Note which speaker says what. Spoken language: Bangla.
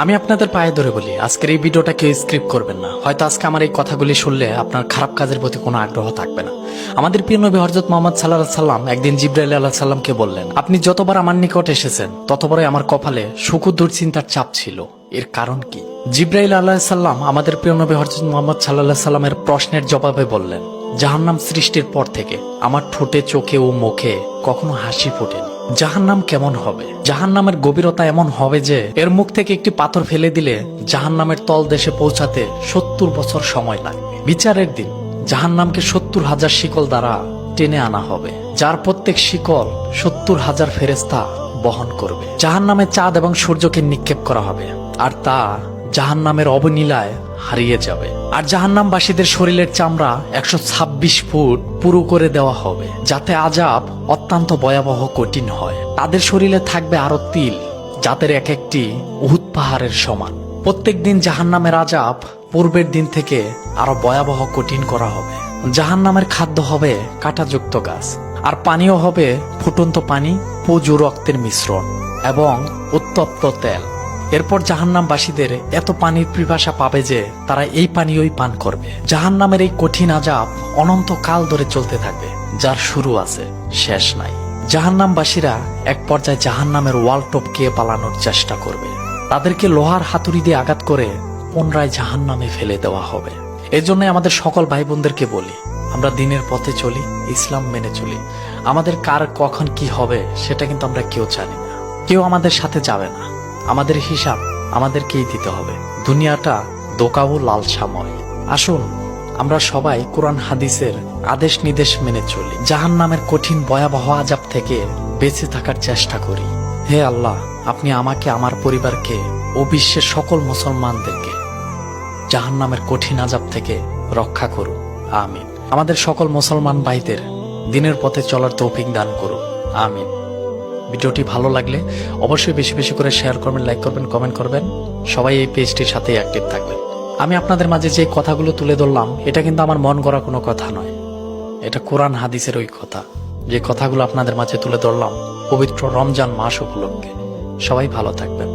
Speaker 1: আমি আপনাদের পায়ে ধরে বলি, আজকের এই ভিডিওটা কেউ স্ক্রিপ্ট করবেন না। হয়তো আজকে আমার এই কথাগুলি শুনলে আপনার খারাপ কাজের প্রতি কোনো আগ্রহ থাকবে না। আমাদের প্রিয় নবী হরজত মোহাম্মদ সাল্লাহ সাল্লাম একদিন জিব্রাইল আল্লাহ সাল্লামকে বললেন, আপনি যতবার আমার নিকট এসেছেন, ততবারই আমার কপালে সুখ দুশ্চিন্তার চাপ ছিল। এর কারণ কি? জিব্রাইল আল্লাহ সাল্লাম আমাদের প্রিয় নবী হরজত মোহাম্মদ সাল্লাহ সাল্লামের প্রশ্নের জবাবে বললেন, জাহান্নাম সৃষ্টির পর থেকে আমার ঠোঁটে, চোখে ও মুখে কখনো হাসি ফোটেনি। জাহান্নাম কেমন হবে? জাহান্নামের গভীরতা এমন হবে যে, এর মুখ থেকে একটি পাথর ফেলে দিলে জাহান্নামের তল দেশে পৌঁছাতে সত্তর বছর সময় লাগবে। বিচারের দিন, জাহান্নামকে সত্তর হাজার শিকল দ্বারা টেনে আনা হবে, যার প্রত্যেক শিকল সত্তর হাজার ফেরেস্তা বহন করবে। জাহান্নামে চাঁদ এবং সূর্যকে নিক্ষেপ করা হবে, আর তা জাহান্নামের অবনীলায় হারিয়ে যাবে। আর জাহান্নামবাসীদের শরীরের চামড়া একশো ছাব্বিশ ফুট পুরো করে দেওয়া হবে, যাতে আজাব অত্যন্ত ভয়াবহ কঠিন হয়। তাদের শরীরে থাকবে আরও তিল যাদের এক একটি উহুদ পাহাড়ের সমান। প্রত্যেক দিন জাহান্নামের আজাব পূর্বের দিন থেকে আরও ভয়াবহ কঠিন করা হবে। জাহান্নামের খাদ্য হবে কাঁটাযুক্ত গাছ, আর পানীয় হবে ফুটন্ত পানি প্রচুর রক্তের মিশ্রণ এবং উত্তপ্ত তেল। এরপর জাহান্নামবাসীদের এত পানির পিপাসা পাবে যে তারা এই পানীয়ই পান করবে। জাহান্নামের এই কঠিন আজাব অনন্ত কাল ধরে চলতে থাকবে, যার শুরু আছে, শেষ নাই। জাহান্নামবাসীরা এক পর্যায়ে জাহান্নামের ওয়াল টপকে পালানোর চেষ্টা করবে। তাদেরকে লোহার হাতুড়ি দিয়ে আঘাত করে পুনরায় জাহান্নামে ফেলে দেওয়া হবে। এজন্য আমাদের সকল ভাই বোনদেরকে বলি, আমরা দিনের পথে চলি, ইসলাম মেনে চলি। আমাদের কার কখন কি হবে, সেটা কিন্তু আমরা কেউ জানি না। কেউ আমাদের সাথে যাবে না। আমাদের হিসাব আমাদেরকেই দিতে হবে। দুনিয়াটা দোকা ও লালসাময়। আসুন, আমরা সবাই কোরআন হাদিসের আদেশ নির্দেশ মেনে চলি। জাহান নামের কঠিন ভয়াবহ আজাব থেকে বেঁচে থাকার চেষ্টা করি। হে আল্লাহ, আপনি আমাকে, আমার পরিবারকে ও বিশ্বের সকল মুসলমানদেরকে জাহান নামের কঠিন আজাব থেকে রক্ষা করুন। আমিন। আমাদের সকল মুসলমান ভাইদের দিনের পথে চলার তৌফিক দান করুন। আমিন। ভিডিওটি ভালো লাগলে অবশ্যই বেশি বেশি করে শেয়ার করবেন লাইক করবেন কমেন্ট করবেন। সবাই এই পেজটির সাথে অ্যাক্টিভ থাকবেন। আমি আপনাদের মাঝে যে কথাগুলো তুলে ধরলাম, এটা কিন্তু আমার মন গড়া কোনো কথা নয়। এটা কোরআন হাদিসের ওই কথা। যে কথাগুলো আপনাদের মাঝে তুলে ধরলাম, পবিত্র রমজান মাস উপলক্ষে। সবাই ভালো থাকবেন।